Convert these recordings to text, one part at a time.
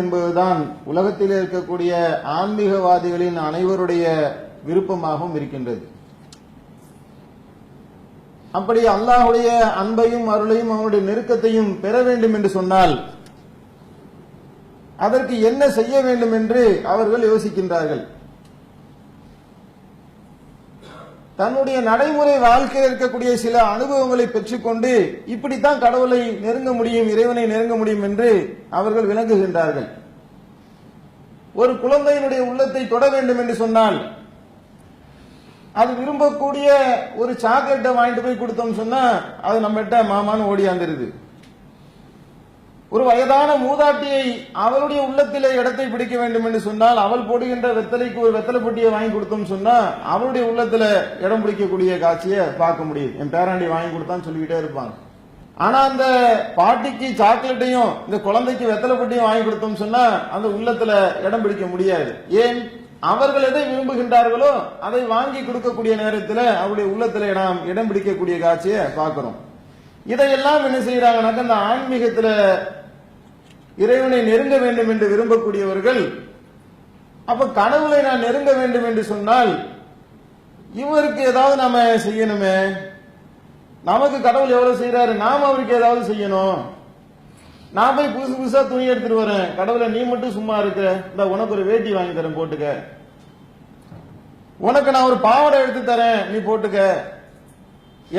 என்பதுதான் உலகத்தில் இருக்கக்கூடிய ஆன்மீகவாதிகளின் அனைவருடைய விருப்பமாகவும் இருக்கின்றது. அப்படி அல்லாஹுடைய அன்பையும் அருளையும் அவனுடைய நெருக்கத்தையும் பெற வேண்டும் என்று சொன்னால் அதற்கு என்ன செய்ய வேண்டும் என்று அவர்கள் யோசிக்கின்றார்கள். தன்னுடைய நடைமுறை வாழ்க்கையில் இருக்கக்கூடிய சில அனுபவங்களை பெற்றுக்கொண்டு இப்படித்தான் கடவுளை நெருங்க முடியும் இறைவனை நெருங்க முடியும் என்று அவர்கள் விளங்குகின்றார்கள். ஒரு குழந்தையினுடைய உள்ளத்தை தொட வேண்டும் என்று சொன்னால் அது விரும்பக்கூடிய ஒரு சாக்லேட்டை வாங்கிட்டு போய் கொடுத்தோம் சொன்னா அது நம்மகிட்ட மாமான்னு ஓடியாந்துருது. ஒரு வயதான மூதாட்டியை அவளுடைய உள்ளத்திலே இடத்தை பிடிக்க வேண்டும் என்று சொன்னால் அவள் போடுகின்ற வெத்தலைக்கு ஒரு வெத்தலை பொட்டியை வாங்கி கொடுத்தோம் சொன்னா அவளுடைய உள்ளத்துல இடம் பிடிக்கக்கூடிய காட்சியை பார்க்க முடியும். என் பேராண்டி வாங்கி கொடுத்தான்னு சொல்லிக்கிட்டே இருப்பாங்க. ஆனா அந்த பாட்டிக்கு சாக்லேட்டையும் இந்த குழந்தைக்கு வெத்தலை பொட்டியும் வாங்கி கொடுத்தோம் சொன்னா அந்த உள்ளத்துல இடம் பிடிக்க முடியாது. ஏன்? அவர்கள் எதை விரும்புகின்றார்களோ அதை வாங்கி கொடுக்கக்கூடிய நேரத்தில் அவருடைய உள்ளத்துல நாம் இடம் பிடிக்கக்கூடிய காட்சியை பார்க்கிறோம். இதையெல்லாம் என்ன செய்யறாங்கன்னாக்க இந்த ஆன்மீகத்துல இறைவனை நெருங்க வேண்டும் என்று விரும்பக்கூடியவர்கள் அப்ப கடவுளை நான் நெருங்க வேண்டும் என்று சொன்னால் இவருக்கு ஏதாவது நாம செய்யணுமே? நமக்கு கடவுள் எவ்வளவு செய்யறாரு நாம அவருக்கு ஏதாவது செய்யணும். நான் போய் புதுசு புதுசா துணி எடுத்துட்டு வரேன். கடவுளை நீ மட்டும் சும்மா இருக்க. இந்த உனக்கு ஒரு வேட்டி வாங்கி தரேன் போட்டுக்க. உனக்கு நான் ஒரு பாவாடை எடுத்து தரேன் நீ போட்டுக்க.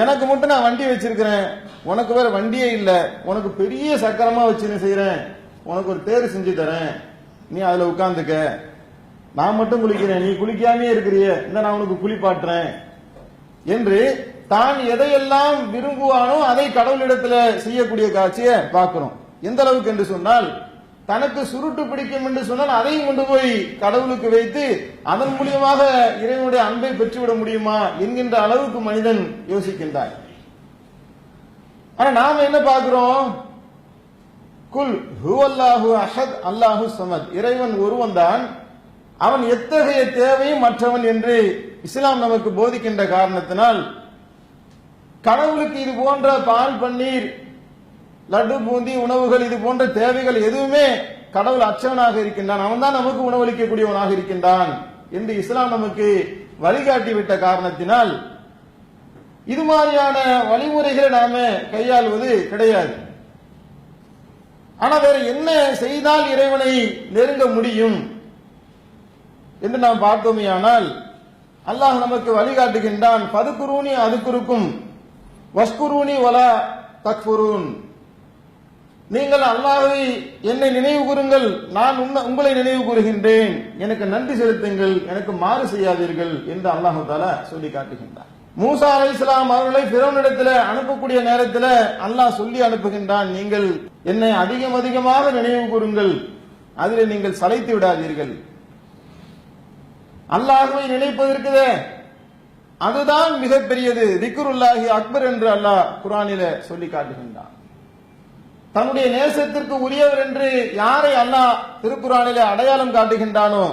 எனக்கு மட்டும் நான் வண்டி வச்சிருக்கிறேன். உனக்கு வேற வண்டியே இல்லை. உனக்கு பெரிய சக்கரமா வச்சு செய்யறேன் உனக்கு ஒரு தேர் செஞ்சு தரேன். நீ அதுல உட்கார்ந்துக்க நான் மட்டும் குளிக்கிறேன். நீ குளிக்காமே இருக்கிறிய. இந்த நான் உனக்கு குளிப்பாட்டுறேன் என்று தான் எதையெல்லாம் விரும்புவானோ அதை கடவுளிடத்துல செய்யக்கூடிய காட்சியை பார்க்கிறோம். எந்த அளவுக்கு என்று சொன்னால் தனக்கு சுருட்டு பிடிக்கும் என்று சொன்னால் அதையும் கொண்டு போய் கடவுளுக்கு வைத்து அதன் மூலியமாக இறைவனுடைய அன்பை பெற்றுவிட முடியுமா என்கின்ற அளவுக்கு மனிதன் யோசிக்கின்றார் ஆனா நாம என்ன பார்க்கிறோம்? குல் ஹுவல்லாஹு அஹத் அல்லாஹு சமத். இறைவன் ஒருவன் தான் அவன் எத்தகைய தேவையும் மற்றவன் என்று இஸ்லாம் நமக்கு போதிக்கின்ற காரணத்தினால் கடவுளுக்கு இது போன்ற பால் பன்னீர் லட்டு பூந்தி உணவுகள் இது போன்ற தேவைகள் எதுவுமே கடவுள் அச்சவனாக இருக்கின்றான். அவன் தான் நமக்கு உணவளிக்கக்கூடியவனாக இருக்கின்றான் என்று இஸ்லாம் நமக்கு வழிகாட்டிவிட்ட காரணத்தினால் இது மாதிரியான வழிமுறைகளை நாம கையாள்வது கிடையாது. ஆனா வேற என்ன செய்தால் இறைவனை நெருங்க முடியும்? என்று நாம் பார்த்தோமே ஆனால் அல்லாஹ் நமக்கு வழிகாட்டுகின்றான் பதுக்குருனி அதுக்குருக்கும் வஸ்குருனி வலா தக்ஃபுரூன். நீங்கள் அல்லாஹை என்னை நினைவு கூறுங்கள் நான் உன்ன- உங்களை நினைவு கூறுகின்றேன். எனக்கு நன்றி செலுத்துங்கள் எனக்கு மாறு செய்யாதீர்கள் என்று அல்லாஹு தாலா சொல்லி காட்டுகின்றார் மூசா அலை இஸ்லாம் அவர்களை பிறவனிடத்தில் அனுப்பக்கூடிய நேரத்தில் அல்லாஹ் சொல்லி அனுப்புகின்றான். நீங்கள் என்னை அதிகம் அதிகமாக நினைவு கூறுங்கள். அதில் நீங்கள் சளைத்து விடாதீர்கள். அல்லாஹுவை நினைப்பதற்குதே அதுதான் மிகப்பெரியது. திக்ருல்லாஹி அக்பர் என்று அல்லாஹ் குரானில சொல்லி காட்டுகின்றான். தன்னுடைய நேசத்திற்கு உரியவர் என்று யாரை அல்லாஹ் திருக்குறானில அடையாளம் காட்டுகின்றானோ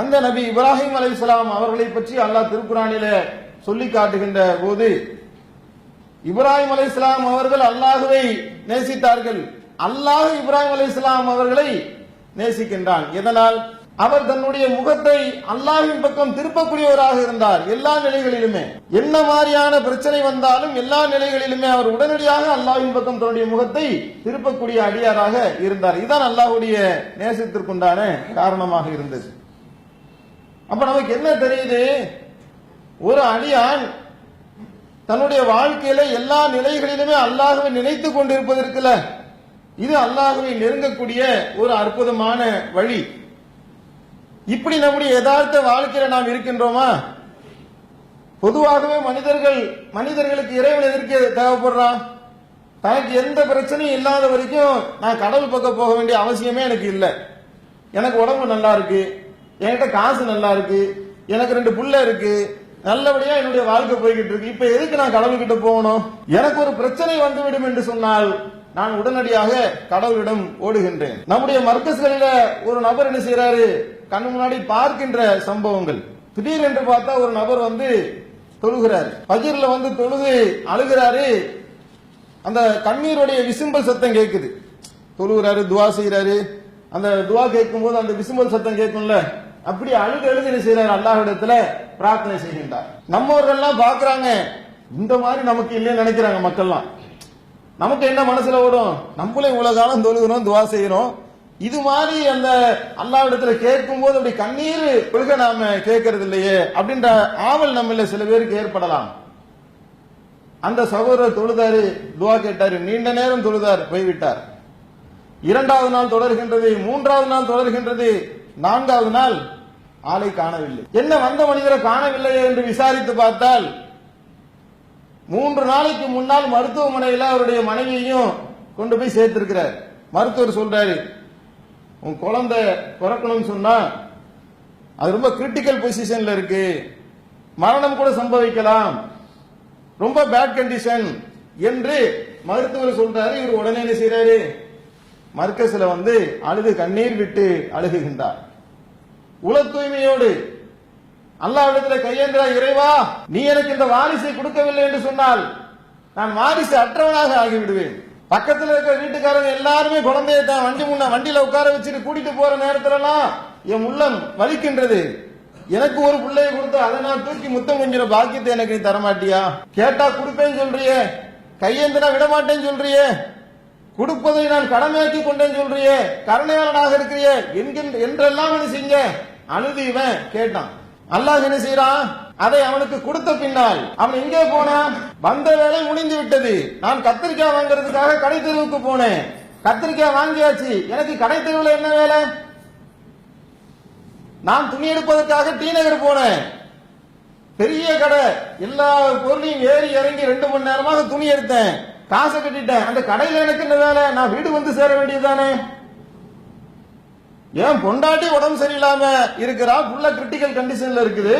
அந்த நபி இப்ராஹிம் அலைஹிஸ்ஸலாம் அவர்களை பற்றி அல்லாஹ் திருக்குறானிலே சொல்லி காட்டுகின்ற போது இப்ராஹிம் அலைஹிஸ்ஸலாம் அவர்கள் அல்லாஹுவை நேசித்தார்கள். அல்லாஹ் இப்ராஹிம் அலைஹிஸ்ஸலாம் அவர்களை நேசிக்கின்றான். இதனால் அவர் தன்னுடைய முகத்தை அல்லாஹின் பக்கம் திருப்பக்கூடியவராக இருந்தார். எல்லா நிலைகளிலுமே. என்ன மாதிரியான பிரச்சனை வந்தாலும் எல்லா நிலைகளிலுமே அவர் உடனடியாக அல்லாஹின் பக்கம் தன்னுடைய முகத்தை திருப்பக்கூடிய அடியாராக இருந்தார். இதுதான் அல்லாஹ்வுடைய நேசத்திற்குண்டான காரணமாக இருந்தது. அப்ப நமக்கு என்ன தெரியுது? ஒரு அடியான் தன்னுடைய வாழ்க்கையில எல்லா நிலைகளிலுமே அல்லாஹுவை நினைத்துக் கொண்டிருப்பதற்குல இது அல்லாஹுவை நெருங்கக்கூடிய ஒரு அற்புதமான வழி. இப்படி நம்முடைய யதார்த்த வாழ்க்கையில நாம் இருக்கின்றோமா? பொதுவாகவே மனிதர்கள் மனிதர்களுக்கு இறைவன் எதற்கு தேவைப்படுறான் தனக்கு எந்த பிரச்சனையும் இல்லாத வரைக்கும் நான் கடவுள் பக்கம் போக வேண்டிய அவசியமே எனக்கு இல்லை. எனக்கு உடம்பு நல்லா இருக்கு என்கிட்ட காசு நல்லா இருக்கு எனக்கு ரெண்டு புள்ள இருக்கு நல்லபடியா என்னுடைய வாழ்க்கை போய்கிட்டு இருக்கு. இப்ப எதுக்கு நான் கடவுள்கிட்ட போகணும்? எனக்கு ஒரு பிரச்சனை வந்துவிடும் என்று சொன்னால் நான் உடனடியாக கடவுளிடம் ஓடுகின்றேன். நம்முடைய மர்க்கஸ்களில ஒரு நபர் என்ன செய்யறாரு கண்ணு முன்னாடி பார்க்கின்ற சம்பவங்கள். திடீரென்று பார்த்தா ஒரு நபர் வந்து தொழுகிறாரு. பஜிர்ல வந்து தொழுது அழுகிறாரு. அந்த கண்ணீருடைய விசும்பல் சத்தம் கேட்குது தொழுகிறாரு துவா செய்கிறாரு அந்த துவா கேட்கும் போது அந்த விசும்பல் சத்தம் கேட்கும்ல? அப்படி அழுது அழுது என்ன செய்யறாரு அல்லாஹிடத்துல பிரார்த்தனை செய்கின்றார். நம்மவர்கள்லாம் பாக்குறாங்க இந்த மாதிரி நமக்கு இல்லைன்னு நினைக்கிறாங்க மக்கள்லாம். நமக்கு என்ன மனசுல ஓடும்? நம்மளே இவ்வளவு காலம் தொழுகிறோம் துவா செய்யறோம் இது மாதிரி அந்த அல்லாவிடத்துல கேட்கும் போது அப்படி கண்ணீர் ஒழுக நாம கேட்கறது இல்லையே அப்படின்ற ஆவல் நம்மள சில பேருக்கு ஏற்படலாம். அந்த சகோதரர் தொழுதாரு துவா கேட்டாரு நீண்ட நேரம் தொழுதார் போய்விட்டார். இரண்டாவது நாள் தொடர்கின்றது மூன்றாவது நாள் தொடர்கின்றது நான்காவது நாள் ஆளை காணவில்லை. என்ன வந்த மனிதரை காணவில்லையே என்று விசாரித்து பார்த்தால் மூன்று நாளைக்கு முன்னால் மருத்துவமனையில் அவருடைய மனைவியையும் கொண்டு போய் சேர்த்திருக்கிறார். மருத்துவர் சொல்றாரு உன் குழந்தை பிறக்கணும்னு சொன்னா அது ரொம்ப கிரிட்டிக்கல் பொசிஷன்ல இருக்கு. மரணம் கூட சம்பவிக்கலாம். ரொம்ப பேட் கண்டிஷன் என்று மருத்துவர் சொல்றாரு. இவர் உடனே என்ன செய்யறாரு மர்க்கஸ்ல வந்து அழுது கண்ணீர் விட்டு அழுகுகின்றார். உல தூய்மையோடு அல்லாவிடத்துல கையேந்திரா இறைவா நீ எனக்கு இந்த வாரிசை கொடுக்கவில்லை என்று சொன்னால் நான் வாரிசு அற்றவனாக ஆகிவிடுவேன். பக்கத்துல இருக்கிற வீட்டுக்காரங்க எல்லாருமே குழந்தைய தான் வண்டி முன்ன வண்டியில உட்கார வச்சுட்டு கூட்டிட்டு போற நேரத்துலலாம் என் உள்ளம் வலிக்கின்றது. எனக்கு ஒரு பிள்ளைய கொடுத்து அதை நான் தூக்கி முத்தம் கொஞ்சிற பாக்கியத்தை எனக்கு நீ தரமாட்டியா? கேட்டா கொடுப்பேன்னு சொல்றியே. கையேந்திரா விட மாட்டேன்னு சொல்றியே. கொடுப்பதை நான் கடமையாக்கி கொண்டேன்னு சொல்றியே. கருணையாளனாக இருக்கிறியே. என்கின்ற என்றெல்லாம் என்ன செஞ்ச அழுது இவன் கேட்டான். அல்லாஹ் என்ன செய்யறான் அதை அவனுக்கு கொடுத்த பின்னால் அவன் எங்கே போனான்? வந்த வேலை முடிந்து விட்டது. நான் கத்திரிக்காய் வாங்குறதுக்காக கடை தெருவுக்கு போனேன். கத்திரிக்காய் வாங்கியாச்சு. எனக்கு கடை தெருவில் என்ன வேலை? நான் துணி எடுப்பதற்காக டி நகர் போனேன். பெரிய கடை. எல்லா பொருளையும் ஏறி இறங்கி ரெண்டு மணி நேரமாக துணி எடுத்தேன். காசை கட்டிட்டேன். அந்த கடையில் எனக்கு என்ன வேலை? நான் வீடு வந்து சேர வேண்டியதுதானே? ஏன் பொண்டாட்டி உடம்பு சரியில்லாம இருக்கிறா? புள்ள கிரிட்டிக்கல் கண்டிஷன்ல இருக்குது.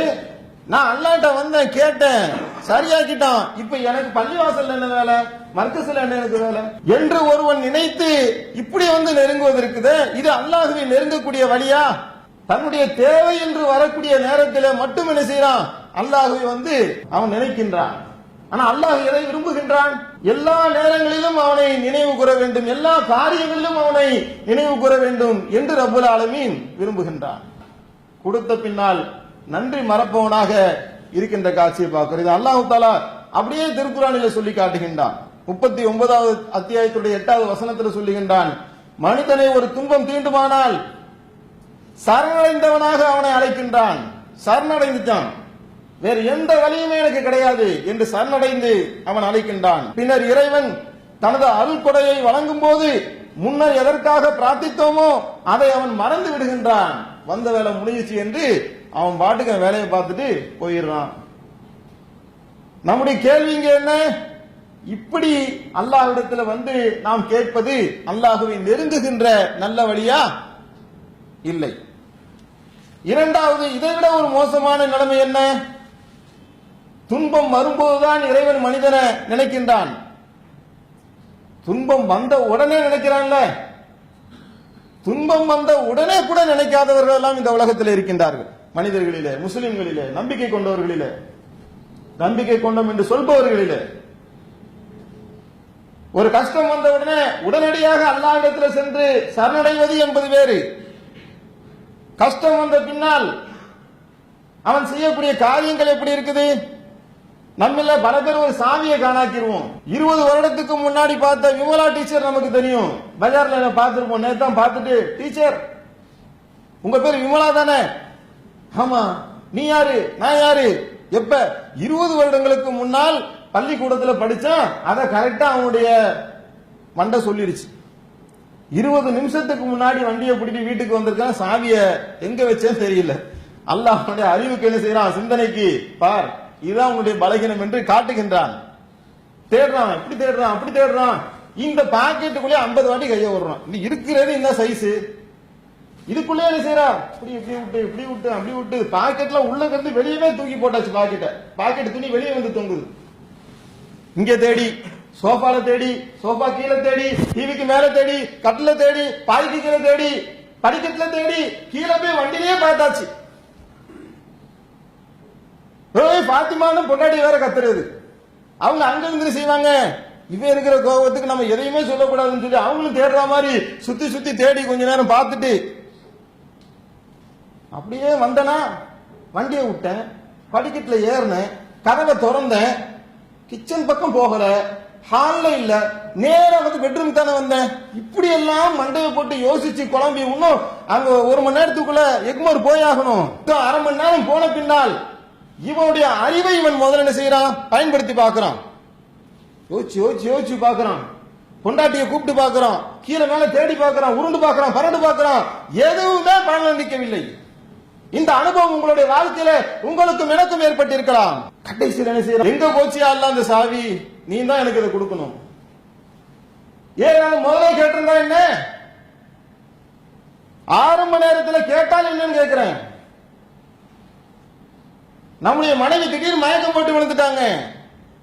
நான் அல்லாட்ட வந்தேன் கேட்டேன். சரியாக்கிட்டான். இப்ப எனக்கு பள்ளிவாசல் என்ன வேலை? மர்க்கசில் என்ன எனக்கு வேலை? என்று ஒருவன் நினைத்து இப்படி வந்து நெருங்குவது இருக்குது. இது அல்லாஹுவை நெருங்கக்கூடிய வழியா? தன்னுடைய தேவை என்று வரக்கூடிய நேரத்தில் மட்டும் என்ன செய்யறான் அல்லாஹுவை வந்து அவன் நினைக்கின்றான். ஆனா அல்லாஹ் எதை விரும்புகின்றான்? எல்லா நேரங்களிலும் அவனை நினைவு கூற வேண்டும். எல்லா காரியங்களிலும் அவனை நினைவு கூற வேண்டும் என்று ரபுல் ஆலமீன் விரும்புகின்றான். கொடுத்த பின்னால் நன்றி மறப்பவனாக இருக்கின்ற காட்சியை பார்க்கிறது அல்லாஹு தாலா அப்படியே திருக்குறானில சொல்லி காட்டுகின்றான். முப்பத்தி ஒன்பதாவது அத்தியாயத்துடைய எட்டாவது வசனத்தில் சொல்லுகின்றான் மனிதனை ஒரு துன்பம் தீண்டுமானால் சரணடைந்தவனாக அவனை அழைக்கின்றான். சரணடைந்துட்டான். வேறு எந்த வழியுமே எனக்கு கிடையாது என்று சரணடைந்து அவன் அழைக்கின்றான். பின்னர் இறைவன் தனது அருள் கொடையை வழங்கும் போது முன்னர் எதற்காக பிரார்த்தித்தோமோ அதை அவன் மறந்து விடுகின்றான். வந்த வேலை முடிஞ்சிச்சு என்று அவன் பாட்டுக்கு வேலையை பார்த்துட்டு போயிடுறான். நம்முடைய கேள்வி இங்க என்ன? இப்படி அல்லாஹ்விடத்துல வந்து நாம் கேட்பது அல்லாஹுவை நெருங்குகின்ற நல்ல வழியா? இல்லை. இரண்டாவது இதை விட ஒரு மோசமான நிலைமை என்ன? துன்பம் வரும்போதுதான் இறைவன் மனிதனை நினைக்கின்றான். துன்பம் வந்த உடனே நினைக்கிறான்ல துன்பம் வந்த உடனே கூட நினைக்காதவர்கள் எல்லாம் இந்த உலகத்தில் இருக்கின்றார்கள். மனிதர்களிலே முஸ்லிம்களிலே நம்பிக்கை கொண்டவர்களிலே நம்பிக்கை கொண்டோம் என்று சொல்பவர்களிலே. ஒரு கஷ்டம் வந்த உடனே உடனடியாக அல்லாஹிடத்தில் சென்று சரணடைவது என்பது வேறு. கஷ்டம் வந்த பின்னால் அவன் செய்யக்கூடிய காரியங்கள் எப்படி இருக்குது? நம்மள பல பேர் ஒரு சாமியை காணாக்கிடுவோம் இருபது வருடத்துக்கு முன்னாடி பார்த்த விமலா டீச்சர் நமக்கு தெரியும். பஜார்ல பார்த்துருப்போம். நேத்தான் பார்த்துட்டு டீச்சர் உங்க பேர் விமலா தானே? ஆமா. நீ யாரு? நான் யாரு? எப்ப? இருபது வருடங்களுக்கு முன்னால் பள்ளிக்கூடத்துல படிச்சான் அதை கரெக்டா அவனுடைய மண்டை சொல்லிருச்சு இருபது நிமிஷத்துக்கு முன்னாடி வண்டியை பிடிச்சி வீட்டுக்கு வந்திருக்கான். சாவிய எங்க வச்சேன்னு தெரியல. அல்லாஹ் அவனுடைய அறிவுக்கு என்ன செய்யறான்? சிந்தனைக்கு பார். இதுதான் உங்களுடைய பலகீனம் என்று காட்டுகின்றான். தேடுறான் இப்படி தேடுறான் அப்படி தேடுறான். இந்த பாக்கெட்டுக்குள்ளே ஐம்பது வாட்டி கையை விடுறான் இது இருக்கிறது இந்த சைஸ் இதுக்குள்ளே என்ன செய்யறா இப்படி இப்படி விட்டு இப்படி விட்டு அப்படி விட்டு பாக்கெட்ல உள்ள இருந்து வெளியவே தூக்கி போட்டாச்சு பாக்கெட்டை. பாக்கெட் துணி வெளியே வந்து தொங்குது. இங்க தேடி சோஃபால தேடி சோஃபா கீழே தேடி டிவிக்கு மேல தேடி கட்டில தேடி பாய்க்கு கீழே தேடி படிக்கட்டுல தேடி கீழே போய் வண்டிலேயே பார்த்தாச்சு. பாத்திமான்னு பொண்டாட்டி வேற கத்துறது. அவங்க அங்க இருந்து செய்வாங்க? இவன் இருக்கிற கோபத்துக்கு நம்ம எதையுமே சொல்லக்கூடாதுன்னு சொல்லி அவங்களும் தேடுற மாதிரி சுத்தி சுத்தி தேடி கொஞ்ச நேரம் பார்த்துட்டு அப்படியே வந்தனா வண்டியை விட்டேன் படிக்கட்டில் ஏறினேன் கதவை திறந்தேன் கிச்சன் பக்கம் போகல ஹால்ல இல்ல நேரம் வந்து பெட்ரூம் தானே வந்தேன். இப்படி எல்லாம் மண்டையை போட்டு யோசிச்சு குழம்பி இன்னும் அங்க ஒரு மணி நேரத்துக்குள்ள எக்மோர் போயாகணும். ஆகணும் அரை மணி நேரம் போன பின்னால் இவனுடைய அறிவை இவன் முதல்ல என்ன செய்யறான்? பயன்படுத்தி பார்க்கறான். யோசிச்சு யோசிச்சு யோசிச்சு பார்க்கறான். பொண்டாட்டியை கூப்பிட்டு பார்க்கறான். கீழே மேல தேடி பார்க்கறான். உருண்டு பார்க்கறான். பரண்டு பார்க்கறான். எதுவுமே பலன் நிற்கவில்லை இந்த அனுபவம் உங்களுடைய வாழ்க்கையில உங்களுக்கும் எனக்கும் ஏற்பட்டிருக்கலாம். கடைசியில் என்ன செய்யலாம் எங்க போச்சியா அல்ல அந்த சாவி? நீ தான் எனக்கு இதை கொடுக்கணும். ஏன் நான் முதல்ல கேட்டிருந்தா என்ன? ஆரம்ப நேரத்துல கேட்டால் என்னன்னு கேட்கிறேன். நம்முடைய மனைவி திடீர்னு மயக்கம் போட்டு விழுந்துட்டாங்க.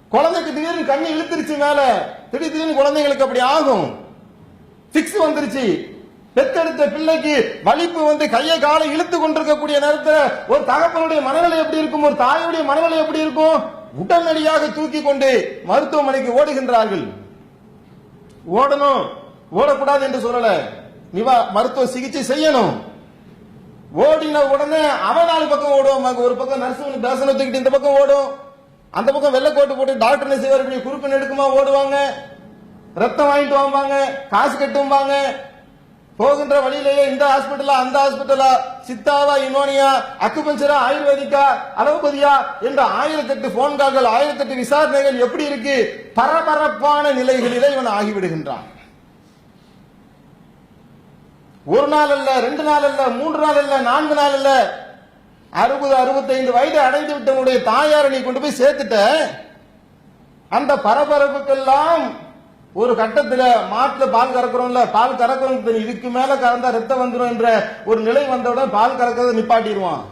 குழந்தைக்கு திடீர்னு கண்ணு இழுத்துருச்சு மேல திடீர் திடீர்னு குழந்தைங்களுக்கு அப்படி ஆகும். பிக்ஸ் வந்துருச்சு. பெத்தெடுத்த பிள்ளைக்கு வலிப்பு வந்து கையை காலை இழுத்து கொண்டிருக்கக்கூடிய நேரத்தில் ஒரு தகப்பனுடைய மனநிலை எப்படி இருக்கும்? ஒரு தாயுடைய மனநிலை எப்படி இருக்கும்? உடனடியாக தூக்கி கொண்டு மருத்துவமனைக்கு ஓடுகின்றார்கள். ஓடணும். ஓடக்கூடாது என்று சொல்லல. நிவா மருத்துவ சிகிச்சை செய்யணும். ஓடின உடனே அவன் நாலு பக்கம் ஓடுவான் ஒரு பக்கம் நர்ஸ் தாசனை தூக்கிட்டு இந்த பக்கம் ஓடும். அந்த பக்கம் வெள்ளைக்கோட்டு போட்டு டாக்டர் என்ன செய்வார் இப்படி குறிப்பு நெடுக்குமா ஓடுவாங்க. ரத்தம் வாங்கிட்டு வாங்க காசு கட்டும்பாங்க போகின்ற வழியிலேயே இந்த ஹாஸ்பிட்டலா அந்த ஹாஸ்பிட்டலா சித்தாவா இமோனியா அக்குபஞ்சரா ஆயுர்வேதிக்கா அலோபதியா என்ற ஆயிரத்தெட்டு போன் கால்கள் ஆயிரத்தெட்டு விசாரணைகள் எப்படி இருக்கு? பரபரப்பான நிலைகளிலே இவன் ஆகிவிடுகின்றான். ஒரு நாள் அல்ல ரெண்டு நாள் அல்ல மூன்று நாள் அல்ல நான்கு நாள் அல்ல அறுபது அறுபத்தைந்து வயது அடைந்து விட்டவனுடைய தாயாரை நீ கொண்டு போய் சேர்த்துட்ட. அந்த பரபரப்புக்கெல்லாம் ஒரு கட்டத்துல மாட்டுல பால் கறக்குறோம்ல பால் கறக்குறோம். தெரியும். இதுக்கு மேல கறந்தா ரத்தம் வந்துடும் என்ற ஒரு நிலை வந்தவுடன் பால் கறக்கிறத நிப்பாட்டிடுவான்.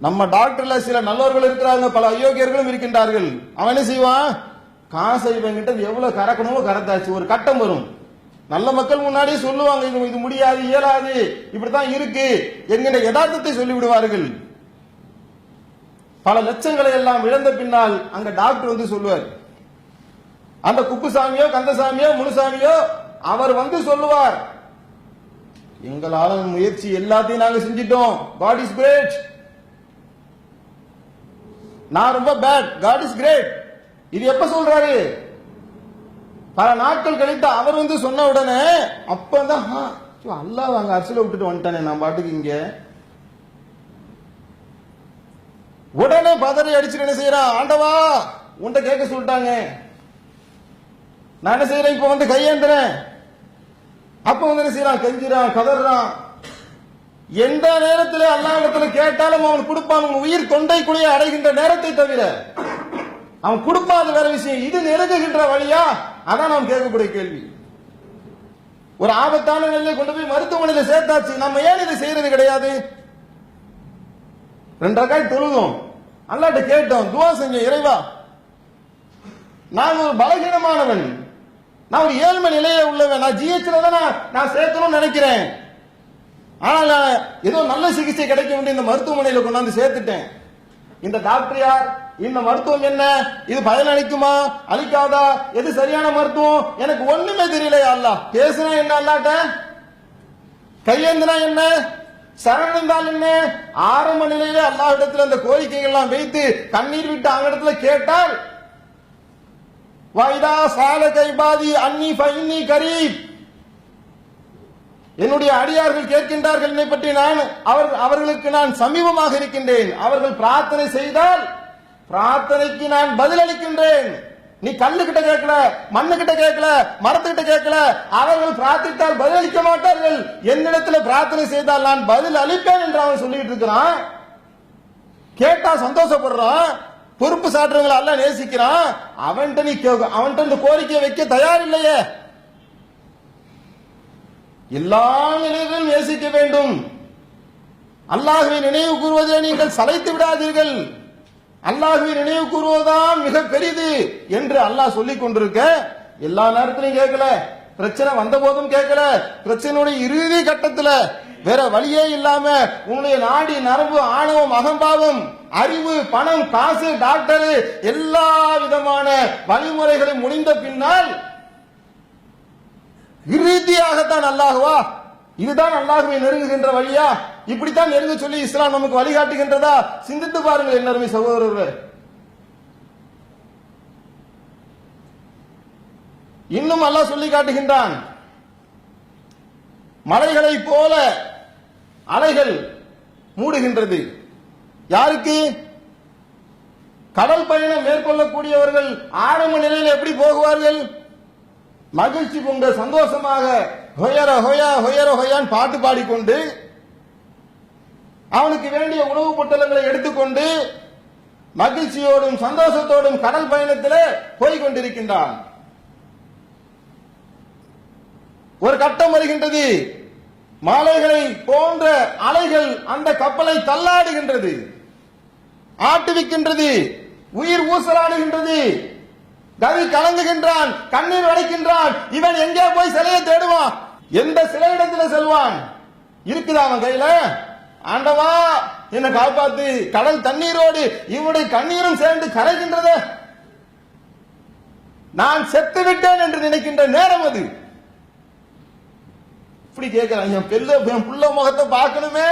நம்ம டாக்டர்ல சில நல்லவர்கள் இருக்கிறாங்க பல அயோக்கியர்களும் இருக்கின்றார்கள். அவன் என்ன செய்வான்? காசை இவங்கிட்ட எவ்வளவு கறக்கணுமோ கறத்தாச்சு ஒரு கட்டம் வரும். நல்ல மக்கள் முன்னாடியே சொல்லுவாங்க இது இது முடியாது இயலாது. இப்படித்தான் இருக்கு என்கின்ற யதார்த்தத்தை சொல்லிவிடுவார்கள். பல லட்சங்களை எல்லாம் இழந்த பின்னால் அங்க டாக்டர் வந்து சொல்லுவார். அந்த குப்புசாமியோ கந்தசாமியோ முனுசாமியோ அவர் வந்து சொல்லுவார். எங்களால முயற்சி எல்லாத்தையும் நாங்க செஞ்சிட்டோம். காட் இஸ் கிரேட் நான் ரொம்ப பேட் காட் இஸ் கிரேட் இது எப்ப சொல்றாரு? பல நாட்கள் கழித்து அவர் வந்து சொன்ன உடனே அப்பதான் அல்லாஹ் அங்க அரசியல விட்டுட்டு வந்துட்டானே நான் பாட்டுக்கு இங்க. உடனே பதறி அடிச்சுட்டு என்ன செய்யறான் ஆண்டவா உன்கிட்ட கேட்க சொல்லிட்டாங்க. நான் என்ன செய்யறேன்? இப்ப வந்து கையேந்திரேன் அப்ப வந்து என்ன செய்யறான்? கெஞ்சிறான் கதறான். எந்த நேரத்தில் அல்லாஹ் கேட்டாலும் அவன் கொடுப்பான். உன் உயிர் தொண்டைக்குள்ளேயே அடைகின்ற நேரத்தை தவிர அவன் கொடுப்பாது வேற விஷயம். இது நெருங்குகின்ற வழியா? அதான் அவன் கேட்கக்கூடிய கேள்வி. ஒரு ஆபத்தான நிலையை கொண்டு போய் மருத்துவமனையில சேர்த்தாச்சு. நம்ம ஏன் இதை செய்யறது கிடையாது? ரெண்டரை காய் தொழுதும். அல்லாட்ட கேட்டோம் துவா செஞ்சோம் இறைவா நான் ஒரு பலகீனமானவன். நான் ஒரு ஏழ்மை நிலையை உள்ளவன். நான் ஜிஹெச்ல தான் நான் சேர்க்கணும்னு நினைக்கிறேன். ஆனால் நான் ஏதோ நல்ல சிகிச்சை கிடைக்க வேண்டிய இந்த மருத்துவமனையில் கொண்டாந்து சேர்த்துட்டேன். இந்த டாக்டர் யார்? இந்த மருத்துவம் என்ன? இது பயன் அளிக்குமா? அளிக்காதா? எது சரியான மருத்துவம்? எனக்கு ஒண்ணுமே தெரியலையா அல்லா பேசுனா என்ன அல்லாட்ட? கையேந்தினா என்ன? சரணந்தால் என்ன? ஆரம்ப நிலையில அல்லாவிடத்தில் அந்த கோரிக்கைகள்லாம் வைத்து கண்ணீர் விட்டு அங்கிடத்துல கேட்டால் வைதா சால கைபாதி அன்னி ஃபைன்னி கரீப். என்னுடைய அடியார்கள் கேட்கின்றார்கள் என்னை பற்றி நான் அவர் அவர்களுக்கு நான் சமீபமாக இருக்கின்றேன். அவர்கள் பிரார்த்தனை செய்தால் பிரார்த்தனைக்கு நான் பதிலளிக்கின்றேன். நீ கல்லு கிட்ட கேட்கல மண்ணு கிட்ட கேட்கல மரத்துக்கிட்ட கேட்கல அவர்கள் பிரார்த்தித்தால் பதிலளிக்க மாட்டார்கள். என்னிடத்துல பிரார்த்தனை செய்தால் நான் பதில் அளிப்பேன் என்று அவன் சொல்லிட்டு இருக்கிறான். கேட்டா சந்தோஷப்படுறான். பொறுப்பு சாட்டுறவங்களை எல்லாம் நேசிக்கிறான். அவன்கிட்ட நீ கே- அவன்கிட்ட இந்த கோரிக்கையை வைக்க தயார் இல்லையே எல்லா நிலைகளிலும் நேசிக்க வேண்டும். அல்லாஹுவை நினைவு கூறுவதை நீங்கள் சளைத்து விடாதீர்கள். அல்லாஹுவை நினைவு கூறுவதுதான் மிக பெரிது என்று அல்லாஹ் சொல்லிக் கொண்டிருக்க எல்லா நேரத்திலையும் கேட்கல. பிரச்சனை வந்த போதும் கேட்கல. பிரச்சனையுடைய இறுதி கட்டத்துல வேற வழியே இல்லாம உன்னுடைய நாடி நரம்பு ஆணவம் அகம்பாவம் அறிவு பணம் காசு டாக்டர் எல்லா விதமான வழிமுறைகளை முடிந்த பின்னால் இறுதியாகத்தான் அல்லாஹுவா இதுதான் அல்லாஹுவை நெருங்குகின்ற வழியா? இப்படித்தான் எழுத சொல்லி இஸ்லாம் நமக்கு வழிகாட்டுகின்றதா? சிந்தித்து பாருங்கள் எல்லாருமே சகோதரர்களே. இன்னும் அல்லாஹ் சொல்லி காட்டுகின்றான். மலைகளை போல அலைகள் மூடுகின்றது. யாருக்கு? கடல் பயணம் மேற்கொள்ளக்கூடியவர்கள் ஆரம்ப நிலையில் எப்படி போகுவார்கள்? மகிழ்ச்சி கொண்டு சந்தோஷமாக ஹொயர ஹொயா ஹொயர ஹொயான் பாட்டு பாடிக்கொண்டு அவனுக்கு வேண்டிய உணவுப் பொட்டலங்களை எடுத்துக்கொண்டு மகிழ்ச்சியோடும் சந்தோஷத்தோடும் கடல் பயணத்திலே போய்கொண்டிருக்கின்றான். ஒரு கட்டம் வருகின்றது. மாலைகளை போன்ற அலைகள் அந்த கப்பலை தள்ளாடுகின்றது. ஆட்டுவிக்கின்றது உயிர் ஊசலாடுகின்றது. கவி கலங்குகின்றான் கண்ணீர் வடைக்கின்றான். இவன் எங்கே போய் சிலையை தேடுவான்? எந்த சிலை இடத்துல செல்வான்? இருக்குதா அவன் கையில? ஆண்டவா என்னை காப்பாத்து. கடல் தண்ணீரோடு இவனுடைய கண்ணீரும் சேர்ந்து கரைகின்றதே. நான் செத்து விட்டேன் என்று நினைக்கின்ற நேரம் அது. இப்படி கேட்கிறான் என் பெல்ல என் புள்ள முகத்தை பார்க்கணுமே.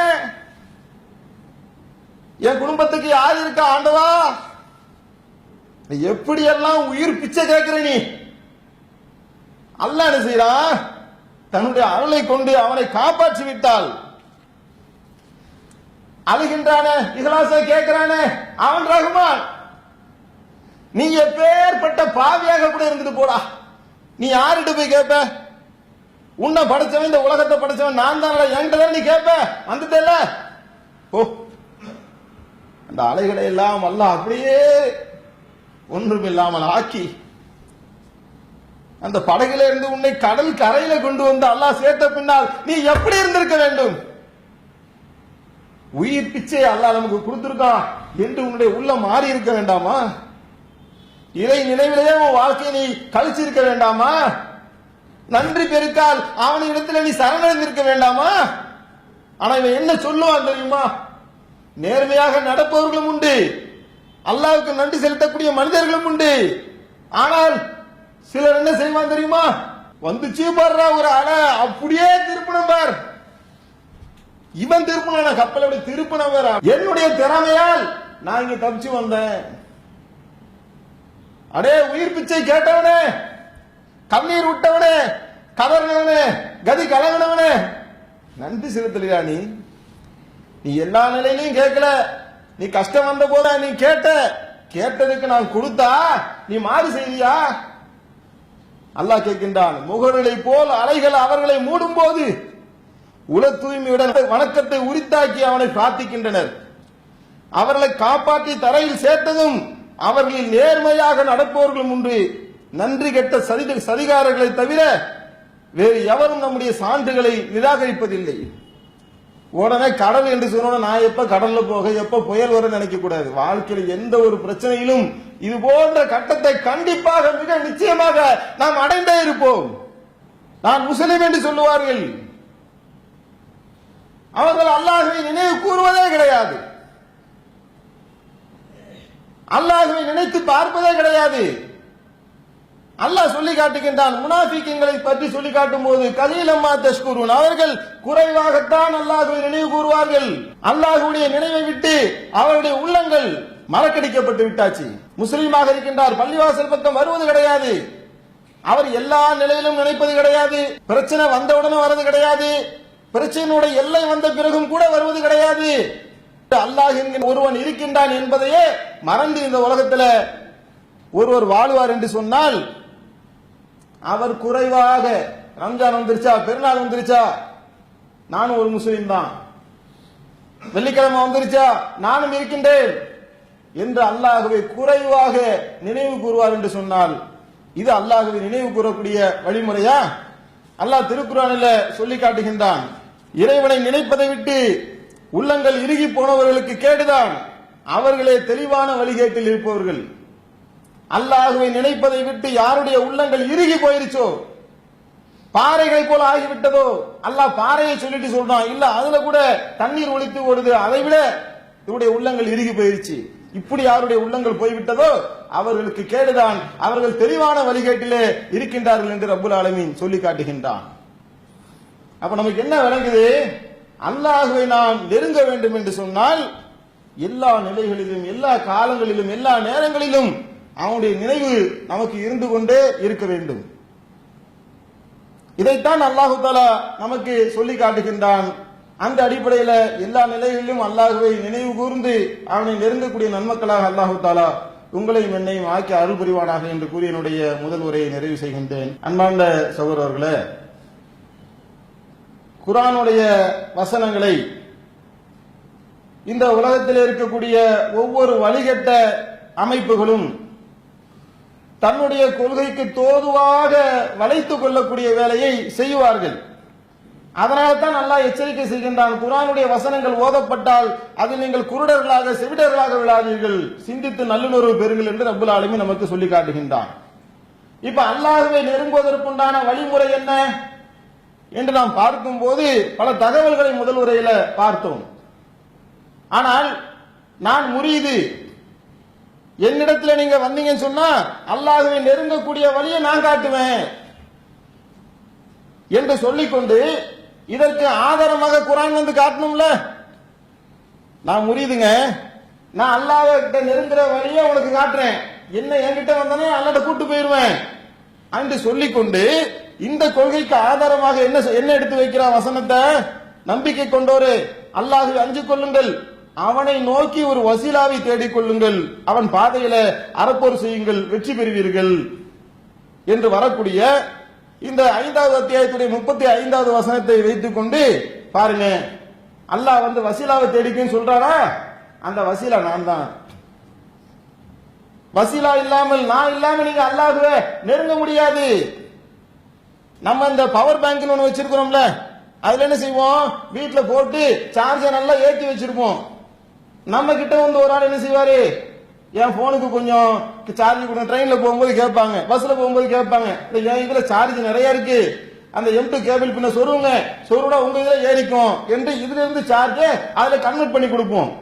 என் குடும்பத்துக்கு யார் இருக்கா ஆண்டவா? நீ எப்படி எல்லாம் உயிர் பிச்சை கேட்கிற நீ? அல்ல என்ன செய்யறான் தன்னுடைய அருளை கொண்டு அவனை காப்பாற்றி விட்டால் அழுகின்றானே இகலாச கேட்கிறானே அவன் ரகுமான். நீ எப்பேற்பட்ட பாவியாக கூட இருந்துட்டு போடா. நீ யாருட்டு போய் கேட்ப உன்னை படைச்சவன் இந்த உலகத்தை படைச்சவன் நான் தான் என்கிட்ட தான் நீ கேட்ப வந்துட்டல ஓ அந்த அலைகளை எல்லாம் அல்ல அப்படியே ஒன்றும் இல்லாமல் ஆக்கி அந்த படகுல இருந்து உன்னை கடல் கரையில கொண்டு வந்து அல்லாஹ் சேர்த்த பின்னால் நீ எப்படி இருந்திருக்க வேண்டும்? உயிர் பிச்சை அல்லாஹ் நமக்கு கொடுத்துருக்கான் என்று உன்னுடைய உள்ள மாறி இருக்க வேண்டாமா? இறை நினைவிலேயே உன் வாழ்க்கையை நீ கழிச்சிருக்க வேண்டாமா? நன்றி பெருக்கால் அவனிடத்தில் நீ சரணடைந்திருக்க வேண்டாமா? ஆனா இவன் என்ன சொல்லுவான் தெரியுமா? நேர்மையாக நடப்பவர்களும் உண்டு. அல்லாவுக்கு நன்றி செலுத்தக்கூடிய மனிதர்களும் உண்டு. ஆனால் சிலர் என்ன செய்வான் தெரியுமா? வந்துச்சு பாடுறா ஒரு அட அப்படியே திருப்பணம் பார். இவன் திருப்பணம் கப்பல் அப்படி திருப்பணம் வேற. என்னுடைய திறமையால் நான் இங்க தப்பிச்சு வந்தேன். அடே உயிர் பிச்சை கேட்டவனே கண்ணீர் விட்டவனே கதறினவனே கதி கலங்கினவனே. நன்றி செலுத்தலையா நீ? நீ எல்லா நிலையிலையும் கேட்கல. நீ கஷ்டம் வந்த போத நீ கேட்ட. கேட்டதுக்கு நான் கொடுத்தா நீ மாறு செய்தியா? அல்லாஹ் கேட்கின்றான் முகர்களை போல் அலைகள் அவர்களை மூடும் போது உல தூய்மையுடன் வணக்கத்தை உரித்தாக்கி அவனை பிரார்த்திக்கின்றனர். அவர்களை காப்பாற்றி தரையில் சேர்த்ததும் அவர்களில் நேர்மையாக நடப்பவர்களும் உண்டு. நன்றி கெட்ட சதி சதிகாரர்களை தவிர வேறு எவரும் நம்முடைய சான்றுகளை நிராகரிப்பதில்லை. உடனே கடல் என்று சொன்னோட நான் எப்ப கடல்ல போக எப்ப புயல் வர நினைக்க கூடாது வாழ்க்கையில் எந்த ஒரு பிரச்சனையிலும் இது போன்ற கட்டத்தை கண்டிப்பாக மிக நிச்சயமாக நாம் அடைந்தே இருப்போம். நான் முஸ்லிம் என்று சொல்லுவார்கள். அவர்கள் அல்லாஹுவை நினைவு கூறுவதே கிடையாது. அல்லாஹுவை நினைத்து பார்ப்பதே கிடையாது. அல்லாஹ் சொல்லி காட்டுகின்றான் முனாஃபிக்கங்களை பற்றி சொல்லி காட்டும் போது கலீலம்மா தஷ்குருன் அவர்கள் குறைவாகத்தான் அல்லாஹுவை நினைவு கூறுவார்கள். அல்லாஹுடைய நினைவை விட்டு அவருடைய உள்ளங்கள் மறக்கடிக்கப்பட்டு விட்டாச்சு. முஸ்லீமாக இருக்கின்றார் பள்ளிவாசல் பக்கம் வருவது கிடையாது. அவர் எல்லா நிலையிலும் நினைப்பது கிடையாது. பிரச்சனை வந்தவுடனே வர்றது கிடையாது. பிரச்சனையோட எல்லை வந்த பிறகும் கூட வருவது கிடையாது. அல்லாஹ் என்கிற ஒருவன் இருக்கின்றான் என்பதையே மறந்து இந்த உலகத்தில் ஒருவர் வாழ்வார் என்று சொன்னால் அவர் குறைவாக ரம்ஜான் வந்துருச்சா? பெருநாள் வந்துருச்சா? நானும் ஒரு முஸ்லீம் தான். வெள்ளிக்கிழமை வந்துருச்சா? நானும் இருக்கின்றேன் என்று அல்லாகவே குறைவாக நினைவு கூறுவார் என்று சொன்னால் இது அல்லாகவே நினைவு கூறக்கூடிய வழிமுறையா? அல்லாஹ் திருக்குறானில் சொல்லி காட்டுகின்றான் இறைவனை நினைப்பதை விட்டு உள்ளங்கள் இறுகி போனவர்களுக்கு கேடுதான். அவர்களே தெளிவான வழிகேட்டில் இருப்பவர்கள். அல்லாஹுவை நினைப்பதை விட்டு யாருடைய உள்ளங்கள் இறுகி போயிருச்சோ? பாறைகளை போல ஆகிவிட்டதோ? அல்லாஹ் பாறையை சொல்லிட்டு சொல்றான். இல்ல அதுல கூட தண்ணீர் ஒழித்து ஓடுது. அதை விட இவருடைய உள்ளங்கள் இறுகி போயிருச்சு. இப்படி யாருடைய உள்ளங்கள் போய்விட்டதோ? அவர்களுக்கு கேடுதான். அவர்கள் தெளிவான வழிகேட்டிலே இருக்கின்றார்கள் என்று அபுல் ஆலமீன் சொல்லி காட்டுகின்றான் அப்ப நமக்கு என்ன விளங்குது? அல்லாஹுவை நாம் நெருங்க வேண்டும் என்று சொன்னால் எல்லா நிலைகளிலும் எல்லா காலங்களிலும் எல்லா நேரங்களிலும் அவனுடைய நினைவு நமக்கு இருந்து கொண்டே இருக்க வேண்டும். இதைத்தான் அல்லாஹு தாலா நமக்கு சொல்லி காட்டுகின்றான். அந்த அடிப்படையில எல்லா நிலைகளிலும் அல்லாஹுவை நினைவு கூர்ந்து அவனை நெருங்கக்கூடிய நன்மக்களாக அல்லாஹு தாலா உங்களையும் என்னையும் ஆக்கி அருள் புரிவானாக என்று கூறி என்னுடைய முதல் உரையை நிறைவு செய்கின்றேன். அன்பார்ந்த சகோதரர்களே குரானுடைய வசனங்களை இந்த உலகத்தில் இருக்கக்கூடிய ஒவ்வொரு வழிகட்ட அமைப்புகளும் தன்னுடைய கொள்கைக்கு தோதுவாக வளைத்துக் கொள்ளக்கூடிய வேலையை செய்வார்கள். அதனால தான் எச்சரிக்கை செய்கின்றான் குரானுடைய வசனங்கள் ஓதப்பட்டால் அதில் நீங்கள் குருடர்களாக செவிடர்களாக விழாதீர்கள். சிந்தித்து நல்லுணர்வு பெறுங்கள் என்று ரப்புல் ஆலமி நமக்கு சொல்லி காட்டுகின்றான். இப்ப அல்லாஹ்வை நெருங்குவதற்குண்டான வழிமுறை என்ன? என்று நாம் பார்க்கும்போது பல தகவல்களை முதல் உரையில பார்த்தோம். ஆனால் நான் முறியுது. என்னிடத்துல நீங்க வந்தீங்கன்னு சொன்னா அல்லாஹுவை நெருங்கக்கூடிய வழியை நான் காட்டுவேன் என்று சொல்லிக்கொண்டு இதற்கு ஆதாரமாக குரான் வந்து காட்டணும்ல? நான் முறியுதுங்க. நான் அல்லாஹ் கிட்ட நெருங்குற வழியை உனக்கு காட்டுறேன். என்ன என்கிட்ட வந்தானே அல்லாட்ட கூட்டு போயிருவேன். என்று சொல்லிக்கொண்டு இந்த கொள்கைக்கு ஆதாரமாக என்ன என்ன எடுத்து வைக்கிறான் வசனத்தை? நம்பிக்கை கொண்டோரு அல்லாஹு அஞ்சு கொள்ளுங்கள். அவனை நோக்கி ஒரு வசீலாவை தேடிக் கொள்ளுங்கள். அவன் பாதையில அறப்போர் செய்யுங்கள் வெற்றி பெறுவீர்கள் என்று வரக்கூடிய இந்த ஐந்தாவது அத்தியாயத்துடைய முப்பத்தி ஐந்தாவது வசனத்தை வைத்துக் கொண்டு பாருங்க. அல்லாஹ் வந்து வசீலாவை தேடிக்குன்னு சொல்றானா? அந்த வசீலா நான் தான். வசீலா இல்லாமல் நான் இல்லாம நீங்க அல்லாஹுவே நெருங்க முடியாது. நம்ம இந்த பவர் பேங்க்னு ஒன்று வச்சிருக்கிறோம்ல அதுல என்ன செய்வோம்? வீட்டுல போட்டு சார்ஜர் நல்லா ஏத்தி வச்சிருப்போம். நம்ம கிட்ட வந்து ஒரு ஆள் என்ன செய்வாரு? என் போனுக்கு கொஞ்சம் சார்ஜ் கொடுங்க. ட்ரெயின்ல போகும்போது கேட்பாங்க. பஸ்ல போகும்போது கேட்பாங்க. இந்த என் இதுல சார்ஜ் நிறைய இருக்கு. அந்த எம் டு கேபிள் பின்ன சொருவுங்க சொருடா உங்க இதுல ஏறிக்கும். என்று இதுல இருந்து சார்ஜ் அதுல கன்வெர்ட் பண்ணி கொடுப்போம்.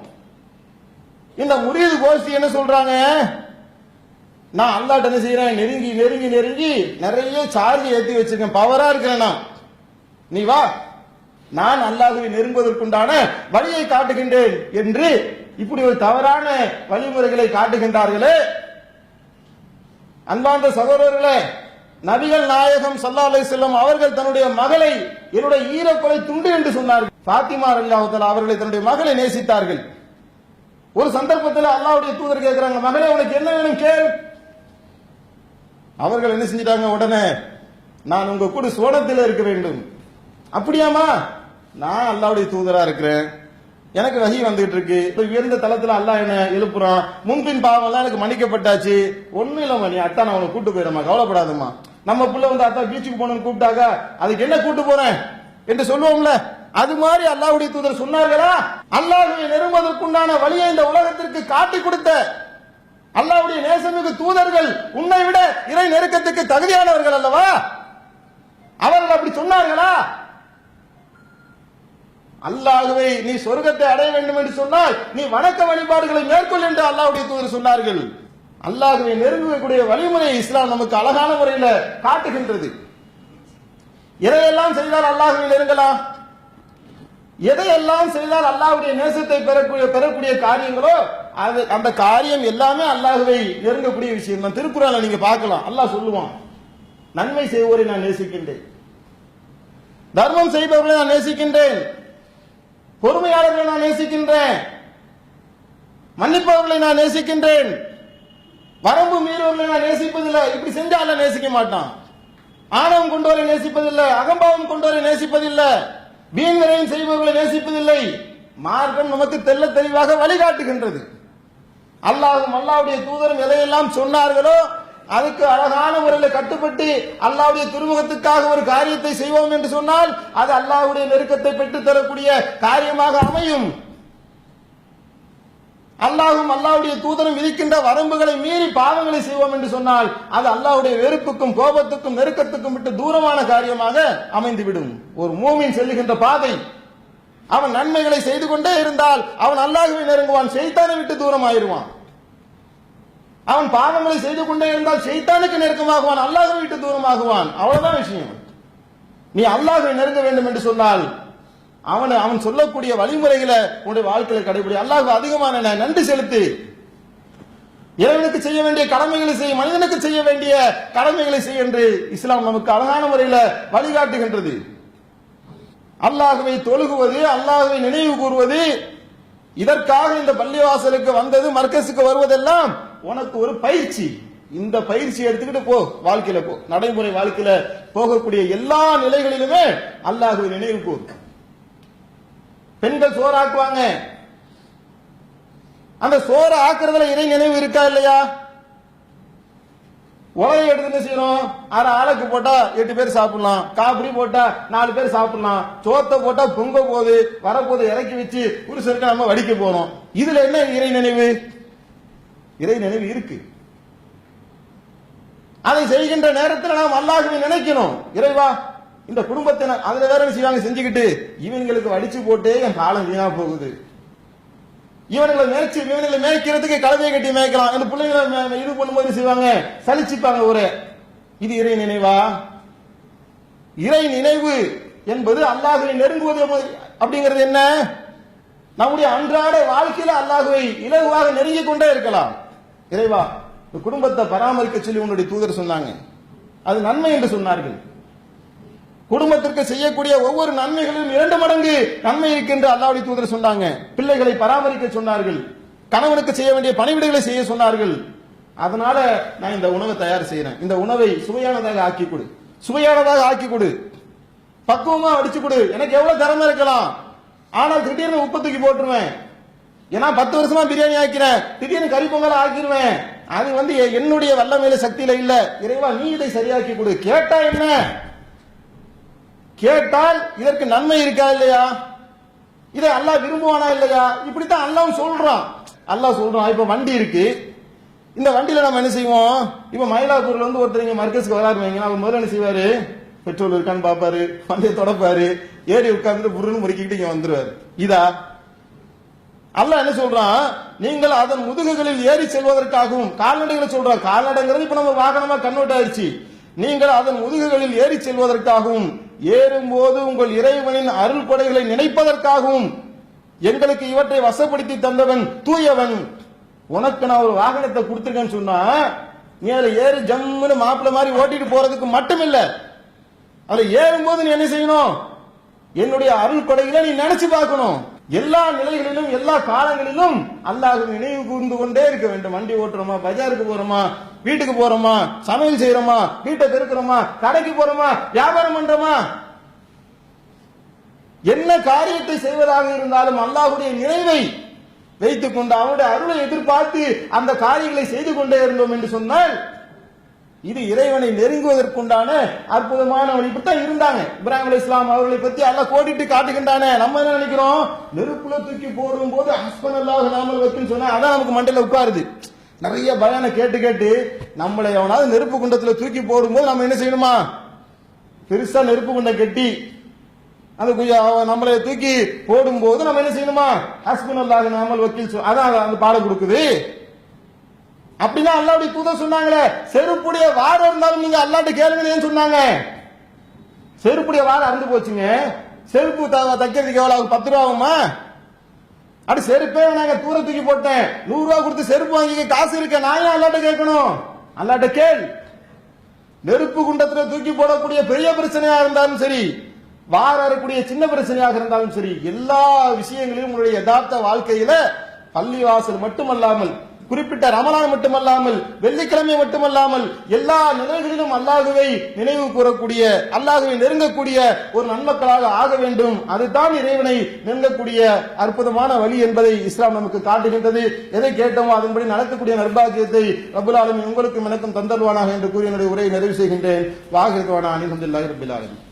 இந்த முறியது கோஷ்டி என்ன சொல்றாங்க? நான் அல்லாட்ட என்ன செய்யறேன் நெருங்கி நெருங்கி நெருங்கி நிறைய சார்ஜ் ஏத்தி வச்சிருக்கேன். பவரா இருக்கிறேன் நான். நீ வா. நான் அல்லாதவை நெருங்குவதற்குண்டான வழியை காட்டுகின்றேன் என்று இப்படி ஒரு தவறான வழிமுறைகளை காட்டுகின்றார்களே. அன்பார்ந்த சகோதரர்களே நபிகள் நாயகம் சல்லா செல்லம் அவர்கள் தன்னுடைய மகளை என்னுடைய ஈரக்கொலை துண்டு என்று சொன்னார்கள். பாத்திமா அல்லாஹால அவர்களை தன்னுடைய மகளை நேசித்தார்கள். ஒரு சந்தர்ப்பத்தில் அல்லாவுடைய தூதர் கேட்கிறாங்க மகளே உனக்கு என்ன வேணும்? கேள். அவர்கள் என்ன செஞ்சிட்டாங்க உடனே? நான் உங்க கூட சோனத்தில் இருக்க வேண்டும். அப்படியாமா நான் அல்லாவுடைய தூதரா இருக்கிறேன். எனக்கு வகி வந்துகிட்டு இருக்கு. உயர்ந்த தளத்துல அல்லாஹ் என்ன எழுப்புறான். முன்பின் பாவம் எல்லாம் எனக்கு மன்னிக்கப்பட்டாச்சு. ஒண்ணும் இல்லம்மா நீ அத்தா நான் உனக்கு கூட்டு போயிடமா கவலைப்படாதம்மா. நம்ம புள்ள வந்து அத்தா பீச்சுக்கு போகணும்னு கூப்பிட்டாங்க அதுக்கு என்ன கூட்டு போறேன்? என்று சொல்லுவோம்ல. அது மாதிரி அல்லாவுடைய தூதர் சொன்னார்களா? அல்லாஹ்வை நெருங்குவதற்குண்டான வழியை இந்த உலகத்திற்கு காட்டி கொடுத்த அல்லாவுடைய நேசமிகு தூதர்கள் உன்னை விட இறை நெருக்கத்துக்கு தகுதியானவர்கள் அல்லவா? அவர்கள் அப்படி சொன்னார்களா? அல்லாகவே நீ சொர்க்கத்தை அடைய வேண்டும் என்று சொன்னால் நீ வணக்க வழிபாடுகளை மேற்கொள் என்று அல்லாவுடைய தூதர் சொன்னார்கள். அல்லாகவே நெருங்கக்கூடிய வழிமுறை இஸ்லாம் நமக்கு அழகான முறையில் காட்டுகின்றது. எதையெல்லாம் செய்தால் அல்லாஹுவை நெருங்கலாம்? எதையெல்லாம் செய்தால் அல்லாஹ்வுடைய நேசத்தை பெறக்கூடிய பெறக்கூடிய காரியங்களோ அது அந்த காரியம் எல்லாமே அல்லாஹுவை நெருங்கக்கூடிய விஷயம் தான். திருக்குறளை நீங்க பார்க்கலாம். அல்லாஹ் சொல்லுவான் நன்மை செய்வோரை நான் நேசிக்கின்றேன். தர்மம் செய்பவர்களை நான் நேசிக்கின்றேன். பொறுமையாளர்களை நான் நேசிக்கின்றேன். மன்னிப்பவர்களை நான் நேசிக்கின்றேன். வரம்பு மீறவர்களை நான் நேசிப்பதில்லை. இப்படி செஞ்சா நேசிக்க மாட்டான். ஆணவம் கொண்டவரை நேசிப்பதில்லை. அகம்பாவம் கொண்டவரை நேசிப்பதில்லை. வீண் விரயம் செய்பவர்களை நேசிப்பதில்லை. மார்க்கம் நமக்கு தெல்ல தெளிவாக வழிகாட்டுகின்றது. அல்லாஹும் அல்லாவுடைய தூதரும் எதையெல்லாம் சொன்னார்களோ அதுக்கு அழகான முறையில் கட்டுப்பட்டு அல்லாவுடைய திருமுகத்துக்காக ஒரு காரியத்தை செய்வோம் என்று சொன்னால் அது அல்லாஹுடைய நெருக்கத்தை பெற்று தரக்கூடிய காரியமாக அமையும். அல்லாஹும் அல்லாவுடைய தூதரும் விதிக்கின்ற வரம்புகளை மீறி பாவங்களை செய்வோம் என்று சொன்னால் அது அல்லாவுடைய வெறுப்புக்கும் கோபத்துக்கும் நெருக்கத்துக்கும் விட்டு தூரமான காரியமாக அமைந்துவிடும். ஒரு மூமின் செல்லுகின்ற பாதை அவன் நன்மைகளை செய்து கொண்டே இருந்தால் அவன் அல்லாஹுவை நெருங்குவான் செய்தானை விட்டு தூரம் ஆயிடுவான் அவன் பாவங்களை செய்து கொண்டே இருந்தால் செய்தானுக்கு நெருக்கமாகுவான் அல்லாஹுவை விட்டு தூரமாகுவான். அவ்வளவுதான் விஷயம். நீ அல்லாஹுவை நெருங்க வேண்டும் என்று சொன்னால் அவனை அவன் சொல்லக்கூடிய வழிமுறைகளை உன்னுடைய வாழ்க்கையில கடைபிடி. அல்லாஹ் அதிகமான நன்றி செலுத்து. இறைவனுக்கு செய்ய வேண்டிய கடமைகளை செய்ய மனிதனுக்கு செய்ய வேண்டிய கடமைகளை செய்ய என்று இஸ்லாம் நமக்கு அழகான முறையில் வழிகாட்டுகின்றது. அல்லாஹுவை தொழுகுவது அல்லாஹுவை நினைவு கூறுவது இதற்காக இந்த பள்ளிவாசலுக்கு வந்தது மர்க்கஸுக்கு வருவதெல்லாம் உனக்கு ஒரு பயிற்சி. இந்த பயிற்சி எடுத்துக்கிட்டு போ வாழ்க்கையில போ. நடைமுறை வாழ்க்கையில போகக்கூடிய எல்லா நிலைகளிலுமே அல்லாஹுவை நினைவு கூறு. பெண்கள் சோறாக்குவாங்க. அந்த சோறு ஆக்குறதுல இறை நினைவு இருக்கா இல்லையா? உலகம் எடுத்து என்ன செய்யணும்? அரை ஆளுக்கு போட்டா எட்டு பேர் சாப்பிடலாம். காப்பிரி போட்டா நாலு பேர் சாப்பிடலாம். சோத்தை போட்டா பொங்க போகுது வரப்போது இறக்கி வச்சு புருஷனுக்கு நம்ம வடிக்க போறோம். இதுல என்ன இறை நினைவு? இறை நினைவு இருக்கு. அதை செய்கின்ற நேரத்தில் நாம் அல்லாஹுவை நினைக்கணும். இறைவா இந்த குடும்பத்தை அதுல வேற என்ன செய்வாங்க? செஞ்சுக்கிட்டு இவங்களுக்கு வடிச்சு போட்டே என் காலம் வீணா போகுது. இவனுங்களை மேய்ச்சி இவனுங்களை மேய்க்கிறதுக்கு கலவையை கட்டி மேய்க்கலாம். அந்த பிள்ளைங்களை இது பண்ணும்போது செய்வாங்க? சலிச்சுப்பாங்க ஒரு இது இறை நினைவா? இறை நினைவு என்பது அல்லாஹுவை நெருங்குவது அப்படிங்கிறது என்ன? நம்முடைய அன்றாட வாழ்க்கையில அல்லாஹுவை இலகுவாக நெருங்கிக் கொண்டே இருக்கலாம். இறைவா குடும்பத்தை பராமரிக்க சொல்லி உன்னுடைய தூதர் சொன்னாங்க. அது நன்மை என்று சொன்னார்கள். குடும்பத்திற்கு செய்யக்கூடிய ஒவ்வொரு நன்மைகளிலும் இரண்டு மடங்கு நன்மை இருக்கின்ற அல்லாவுடைய தூதர் சொன்னாங்க. பிள்ளைகளை பராமரிக்க சொன்னார்கள். கணவனுக்கு செய்ய வேண்டிய பணிவிடைகளை செய்ய சொன்னார்கள். அதனால நான் இந்த உணவை தயார் செய்யறேன் இந்த உணவை சுவையானதாக ஆக்கி கொடு. சுவையானதாக ஆக்கி கொடு. பக்குவமா அடிச்சு கொடு. எனக்கு எவ்வளவு திறமை இருக்கலாம்? ஆனால் திடீர்னு உப்பு தூக்கி போட்டுருவேன். ஏன்னா பத்து வருஷமா பிரியாணி ஆக்கிறேன் திடீர்னு கறி பொங்கல் ஆக்கிடுவேன் அது வந்து எ- என்னுடைய வல்லமையில சக்தியில இல்ல. இறைவா நீ இதை சரியாக்கி கொடு. கேட்டா என்ன? கேட்டால் இதற்கு நன்மை இருக்கா இல்லையா? இதை அல்லாஹ் விரும்புவானா இல்லையா? இப்படித்தான் அல்லாஹ் சொல்றான். அல்லாஹ் சொல்றான் இப்ப வண்டி இருக்கு. இந்த வண்டியில நம்ம என்ன செய்வோம்? இப்ப மயிலாப்பூர்ல இருந்து ஒருத்தர் இங்க மர்க்கஸ்க்கு வராரு அவர் முதல்ல என்ன செய்வாரு? பெட்ரோல் இருக்கான்னு பாப்பாரு வண்டியை தொடப்பாரு ஏறி உட்கார்ந்து புருன்னு முறுக்கிட்டு இங்க வந்துருவாரு. இதா? அல்ல என்ன சொல்றான்? நீங்கள் அதன் முதுகுகளில் ஏறி செல்வதற்காகவும் கால்நடைகளை சொல்றான். கால்நடைங்கிறது இப்ப நம்ம வாகனமா கன்வெர்ட் ஆயிடுச்சு. நீங்கள் அதன் முதுகுகளில் ஏறி செல்வதற்காகவும் ஏறும்போது உங்கள் இறைவனின் அருள் கொடைகளை நினைப்பதற்காகவும் எங்களுக்கு இவற்றை வசப்படுத்தி தந்தவன் தூயவன். உனக்கு நான் ஒரு வாகனத்தை கொடுத்துருக்கேன்னு சொன்னா நீ அதில் ஏறி ஜம்முன்னு மாப்பிள்ள மாதிரி ஓட்டிட்டு போறதுக்கு மட்டும் இல்ல அதுல ஏறும்போது நீ என்ன செய்யணும்? என்னுடைய அருள் கொடைகளை நீ நினைச்சு பார்க்கணும். எல்லா நிலைகளிலும் எல்லா காலங்களிலும் அல்லாஹ் நினைவு கூர்ந்து கொண்டே இருக்க வேண்டும். வண்டி ஓட்டுறோமா பஜாருக்கு போறோமா வீட்டுக்கு போறோமா சமையல் செய்யறோமா வீட்டை பெருக்கிறோமா கடைக்கு போறோமா வியாபாரம் பண்றோமா? என்ன காரியத்தை செய்வதாக இருந்தாலும் அல்லாஹுடைய நினைவை வைத்துக் கொண்டு அவனுடைய அருளை எதிர்பார்த்து அந்த காரியங்களை செய்து கொண்டே இருந்தோம் என்று சொன்னால் இது இறைவனை நெருங்குவதற்குண்டான அற்புதமான வழி இப்படித்தான் இருந்தாங்க. இப்ராஹிம் அலி இஸ்லாம் அவர்களை பத்தி எல்லாம் கோடிட்டு காட்டுகின்றானே. நம்ம என்ன நினைக்கிறோம்? நெருப்புல தூக்கி போடும் போது ஹஸ்பன் அல்லாஹ் நாமல் வைக்குன்னு சொன்னா அதான் நமக்கு மண்டையில உட்காருது. நிறைய பயானை கேட்டு கேட்டு நம்மளை எவனாவது நெருப்பு குண்டத்துல தூக்கி போடும்போது நம்ம என்ன செய்யணுமா? பெருசா நெருப்பு குண்டம் கட்டி அந்த அவன் நம்மளை தூக்கி போடும்போது நம்ம என்ன செய்யணுமா? ஹஸ்பன் அல்லாஹ் நாமல் வக்கீல் அதான் அந்த பாடம் கொடுக்குது. அப்படின்னா அல்லாவுடைய தூதர் சொன்னாங்களே செருப்புடைய வாரம் இருந்தாலும் நீங்க அல்லாட்டு கேளுங்கன்னு சொன்னாங்க? செருப்புடைய வாரம் அறுந்து போச்சுங்க. செருப்பு தைக்கிறதுக்கு எவ்வளவு ஆகும்? பத்து ரூபா ஆகுமா? அப்படி செருப்பே நாங்க தூர தூக்கி போட்டேன். நூறு ரூபா கொடுத்து செருப்பு வாங்கிக்க காசு இருக்க. நான் ஏன் அல்லாட்ட கேட்கணும்? அல்லாட்ட கேள். நெருப்பு குண்டத்துல தூக்கி போடக்கூடிய பெரிய பிரச்சனையா இருந்தாலும் சரி வார அறக்கூடிய சின்ன பிரச்சனையாக இருந்தாலும் சரி எல்லா விஷயங்களிலும் உங்களுடைய யதார்த்த வாழ்க்கையில பள்ளிவாசல் மட்டுமல்லாமல் குறிப்பிட்ட ரமலான் மட்டுமல்லாமல் வெள்ளிக்கிழமை மட்டுமல்லாமல் எல்லா நிலைகளிலும் அல்லாஹுவை நினைவு கூறக்கூடிய அல்லாஹுவை நெருங்கக்கூடிய ஒரு நன்மக்களாக ஆக வேண்டும். அதுதான் இறைவனை நெருங்கக்கூடிய அற்புதமான வழி என்பதை இஸ்லாம் நமக்கு காட்டுகின்றது. எதை கேட்டோமோ அதன்படி நடக்கக்கூடிய நர்பாகியத்தை ரபுல் ஆலமீன் உங்களுக்கும் எனக்கும் தந்தல்வானாக என்று கூறி என்னுடைய உரையை நிறைவு செய்கின்றேன். வாகிருவானா அனில் ரபில் ஆலமீன்.